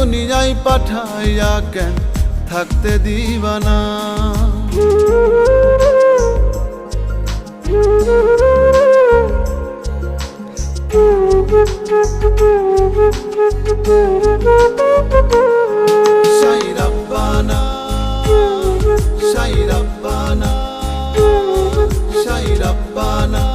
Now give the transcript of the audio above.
দুনিয়ায় পাঠাইয়া কেন থাকতে দিবানা? সাই রব্বানা সাই রব্বানা সাই রব্বানা।